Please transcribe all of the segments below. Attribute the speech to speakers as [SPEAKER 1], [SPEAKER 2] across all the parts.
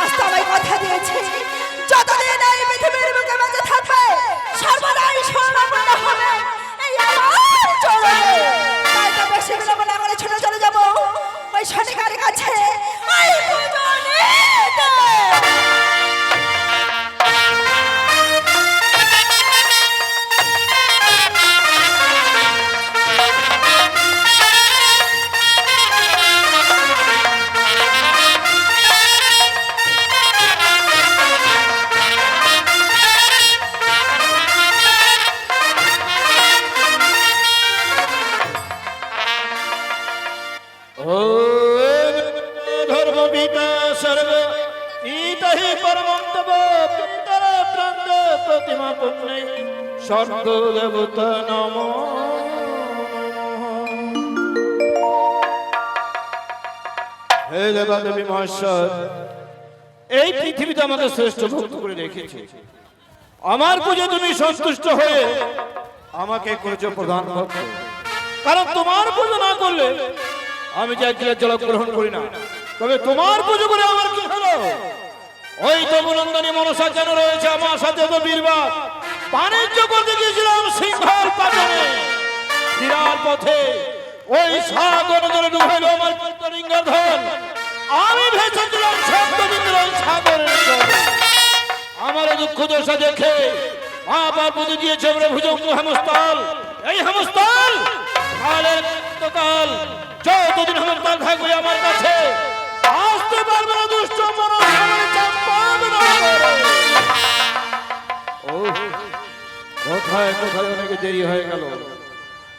[SPEAKER 1] আজ আমায় কথা দিয়েছে। যতদিন এই পৃথিবীর বুকে বেঁচে থাকবে, সর্বদাই স্বর্ণপূর্ণ হবে। এই না করে ছুটে চলে যাব। ওই সনিকার
[SPEAKER 2] স্বর্গ দেবতা নম হে দেবা দেবী মহেশ্বর এই পৃথিবীতে আমাকে শ্রেষ্ঠ ভক্ত করে রেখেছে। আমার পুজো তুমি সন্তুষ্ট হয়ে আমাকে করেছ প্রধান ভক্ত কারণ তোমার পুজো না করলে আমি যে একদিনের জল গ্রহণ করি না। তবে তোমার পুজো করে আমার কি হলো? ওই তবুনন্দনী মনসা কেন রয়েছে? আমার সাথে তো বীরবার বাণিজ্য করতে গিয়েছিলাম সিংহল পাটনে ফিরার পথে ওই সাগর ধরে ডুবাইল আমার পন্তরিঙ্গার ধন আমি ভেসেছিলাম সপ্তবিন্দুর ওই সাগরের আমার দুঃখ দশা দেখে মা পার্বতী দিয়েছে আমরা ভুজঙ্গ হেমস্থল এই হেমস্থল কালের কাল যতদিন হেমস্থল থাকবে আমার কাছে, আসতে পারবে না দুষ্ট মনোভাবের চম্পাবন করে। ও কোথায় কোথায় অনেকে দেরি হয়ে গেল?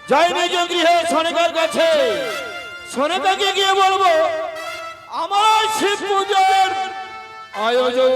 [SPEAKER 2] যাই নিজ গৃহে সনেকার কাছে সনেকাকে গিয়ে বলব, আমার শিব পূজার আয়োজন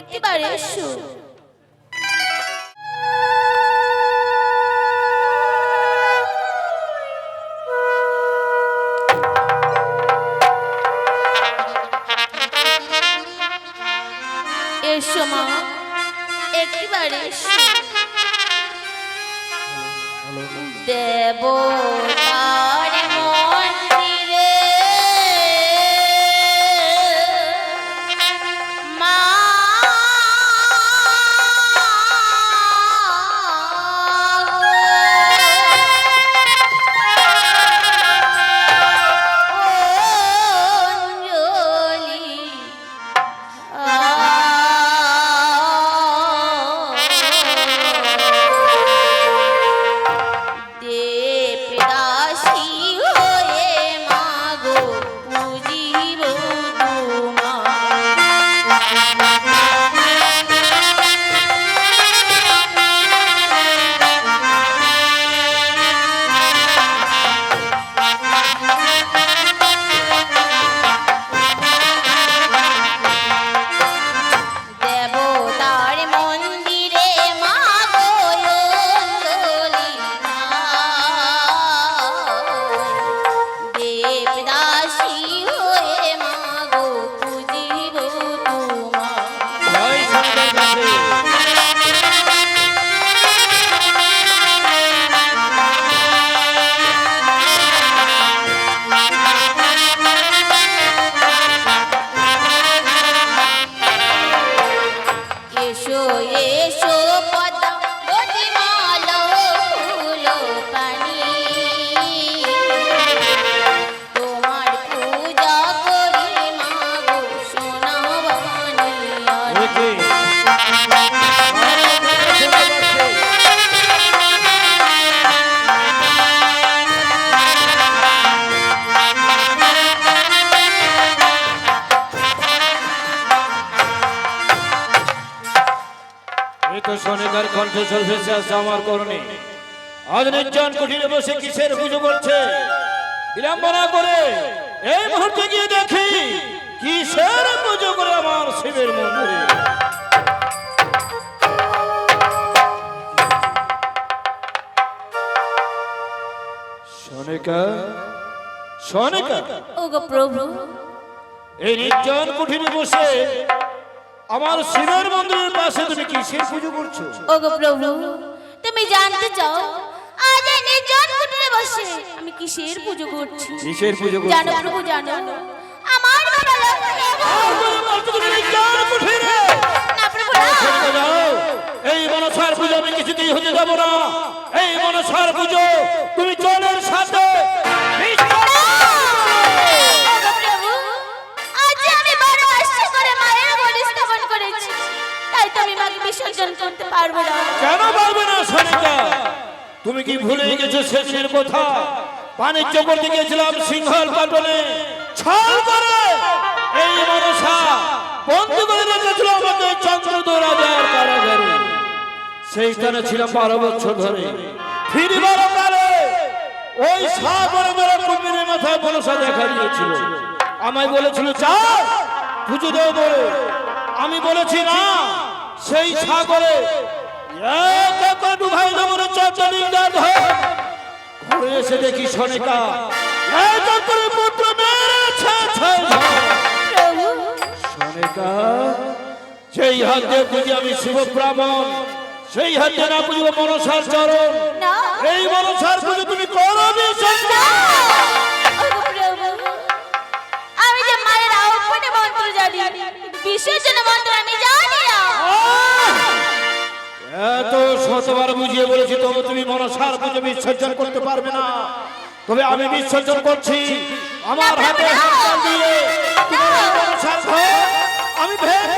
[SPEAKER 3] একটিবার এসো
[SPEAKER 2] শনিবার কণ্ঠস্বর আসছে আমার করণে। আজ নির্জন কুঠিরে বসে কিসের পুজো করছে? বিড়ম্বনা করে এই মুহূর্তে গিয়ে দেখি কিসের পুজো করে আমার শিবের মন্দিরে? সনিকা সনিকা।
[SPEAKER 3] ওগো প্রভু।
[SPEAKER 2] এই নির্জন কুঠিরে বসে আমার শিবের মন্দিরের পাশে তুমি কিসের পুজো করছ?
[SPEAKER 3] ওগো প্রভু তুমি জানতে চাও আজ এই নির্জন কুটিরে বসে আমি কিসের পুজো করছি?
[SPEAKER 2] কিসের পুজো করছ?
[SPEAKER 3] জানো প্রভু জানো আমার বাবা লক্ষ্মী
[SPEAKER 2] তুমি নির্জন কুঠিরে
[SPEAKER 3] না প্রভু না।
[SPEAKER 2] ছেড়ে দাও। এই মনসার পুজো আমি কিছুতেই হতে যাব না। এই মনসার পুজো তুমি জলের সাথে
[SPEAKER 3] আমি বিসর্জন করতে পারব না।
[SPEAKER 2] কেন পারবে না সনিকা তুমি কি ভুলে গেছো শেষের কথা? গিয়েছিলাম সিংহল পাটনে। ছল করে! এই মনসা করে রেখেছিল রাজার কারাগারে। সেইখানে ছিলাম বারো বছর ধরে। ফিরবার কালে ওই সাগরে মেরে কুমিরের মাথায় মনসা দেখা দিয়েছিল। আমায় বলেছিল চার পুজো দেও বলে। আমি বলেছি, না। সেই সাগরে ঘরে এসে দেখি সনিকা করে পুত্র সেই হাত দিয়ে পুজি আমি শিব ব্রাহ্মণ সেই হাত দিয়ে না পুজব মনসার চরণ। এই মনসার পুজো তুমি করো
[SPEAKER 3] না আমি যে মায়ের আহ্বানে মন্ত্র জানি আমি
[SPEAKER 2] এত শতবার বুঝিয়ে বলেছি তবু তুমি মনসার পুজো বিসর্জন করতে পারবে না। তবে আমি বিসর্জন করছি। আমার হাতে হাত দিয়ে আমি যাকে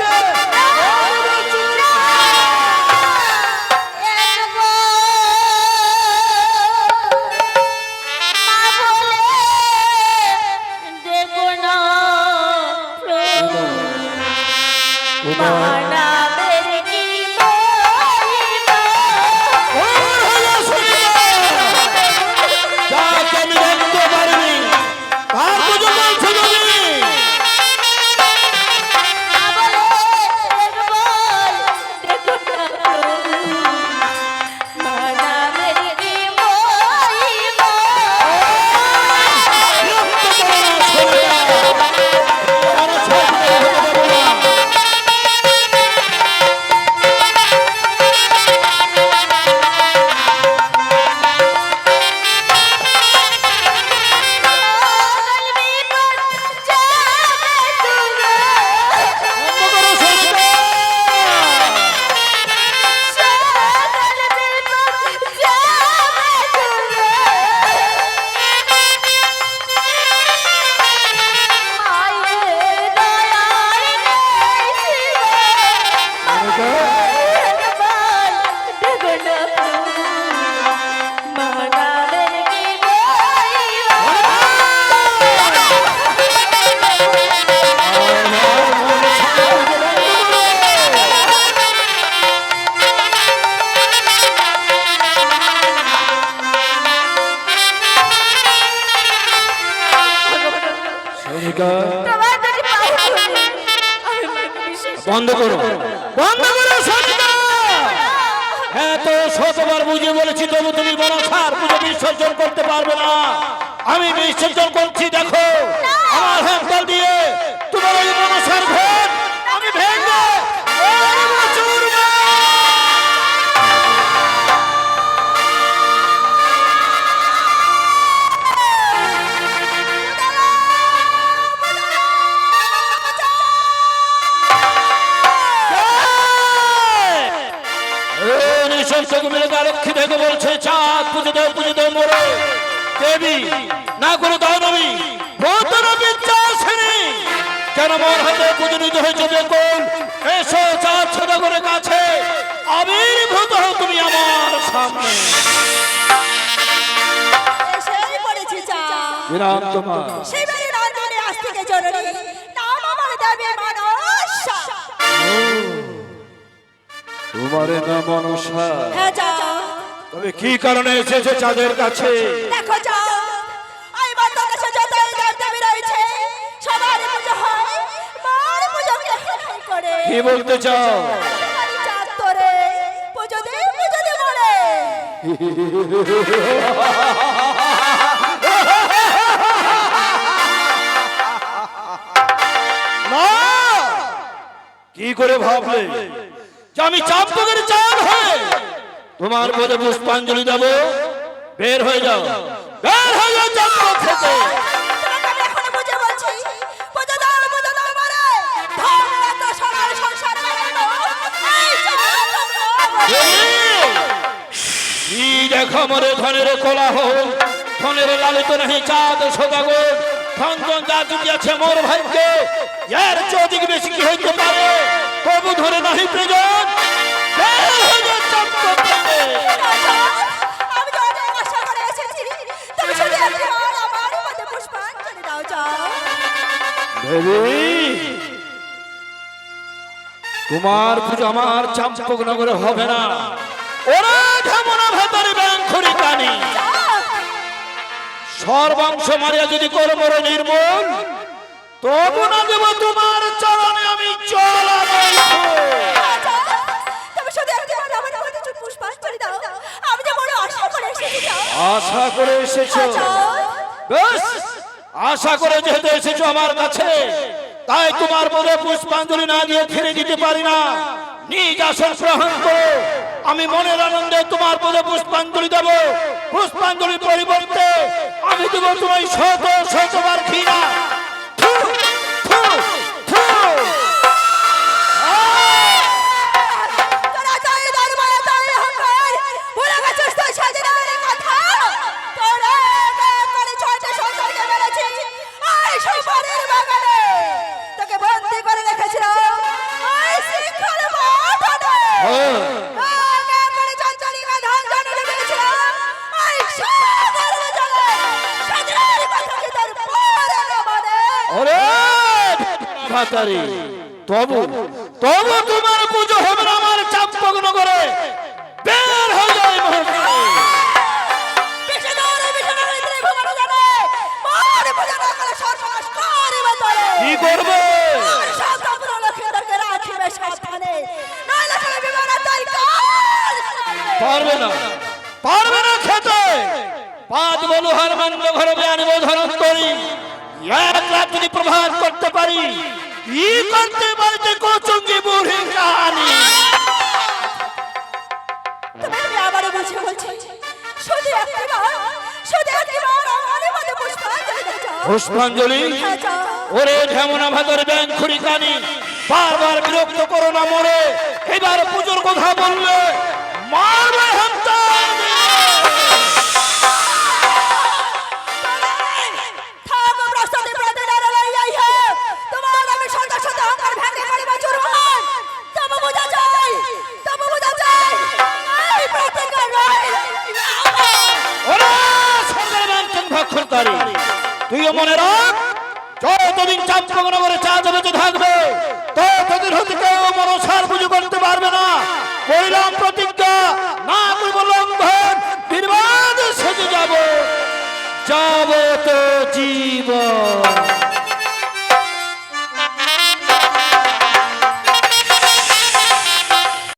[SPEAKER 2] বন্ধ করো। বন্ধ করো হ্যাঁ তো, শতবার বুঝে বলেছি, তবু তুমি মনসার পুজো বিসর্জন করতে পারবে না। আমি বিসর্জন করছি, দেখো। আমার হাত দিয়ে। তোমার ওই মনসার ঘর দেও পুজো দেও মোরে। দেবী না কোনো দানবী ভূতরবী চাষিনী কেন মোর হাতে পুজো নিতে হয়েছে দেখুন এসো চাঁদ সদাগরের কাছে। আবির্ভূত হও তুমি আমার সামনে। বিরাম তোমার।
[SPEAKER 1] শিবের নন্দনে আজ থেকে জননী নাম আমার দেবী মনসা।
[SPEAKER 2] তুমি তোমারে না মনসা।
[SPEAKER 1] হ্যাঁ
[SPEAKER 2] তবে কি কারণে এসেছ চাঁদের কাছে?
[SPEAKER 1] দেখো যাও আমি বার্তার কাছে যত দেবদেবী রয়েছে সবার পুজো হয় মার পুজো কে করে।
[SPEAKER 2] কি বলতে চাও?
[SPEAKER 1] চাঁদ তোরে পুজো দে পুজো দে মরে।
[SPEAKER 2] কি করে ভাবলে? যে আমি চাম্পকের চাঁদ হয়ে তোমার পদে পুষ্পাঞ্জলি দেব। বের হয়ে যাও। বের হয়ে যাও চাম্পক থেকে। দেখো মরে ধনের কোলাহ ধনের লালিত নাহি চাঁদ সদাগর ধন যা জুটিয়াছে মোর ভাগ্যে। এর চৌদিক বেশি কি হইতে পারে? ধরে নাহি তোমার পুজো আমার চাম্পক নগরে হবে না। ওরা ঝামনা ভেতরে ব্যাংখরি কানি সর্বাংশ মারিয়া যদি করো মরে নির্মূল, তবু না দেব তোমার চরণে আমি চল
[SPEAKER 1] আশা করে এসেছি
[SPEAKER 2] বেশ আশা করে যেহেতু এসেছ আমার কাছে তাই তোমার পদে পুষ্পাঞ্জলি না দিয়ে ফিরে দিতে পারি না। নিজ আসন গ্রহণ করো আমি মনের আনন্দে তোমার পদে পুষ্পাঞ্জলি দেব। পুষ্পাঞ্জলির পরিবর্তে আমি দেব তোমায় শত শতবার ঘৃণা ভাতারি তবু তবু তোমার পুজো হবে না আমার চাম্পক নগরে। বের হয়ে যায়
[SPEAKER 1] করে
[SPEAKER 2] কি করবে? পারবে না। পারবে না খেতে। বলু ঘরে আনিব ধরন করি এক রাত প্রভাত করতে পারি কি করতে পারতে কোচঙ্গি বুড়ি কাহানি
[SPEAKER 1] তুমি আমি আবারও বুঝে বলছি? শুধু একবার শুধু একবার আমার মধ্যে পুষ্পাঞ্জলি
[SPEAKER 2] পুষ্পাঞ্জলি? ওরে ঢেমনা ভাতর ব্যাংক খুরি কানি বারবার বিরক্ত করো না মরে। এবার পুজোর কথা বললে মারবে ভক্ষণকারী তুইও মনে রাখ যতদিন চাম্পকনগরে চা চাঁদ তো থাকবে ততদিন হতে কেউ মনসার পুজো করতে পারবে না। বললাম প্রতিজ্ঞা, না করব লঙ্ঘন নির্বাদ সেজে যাব। যাব তো জীবন।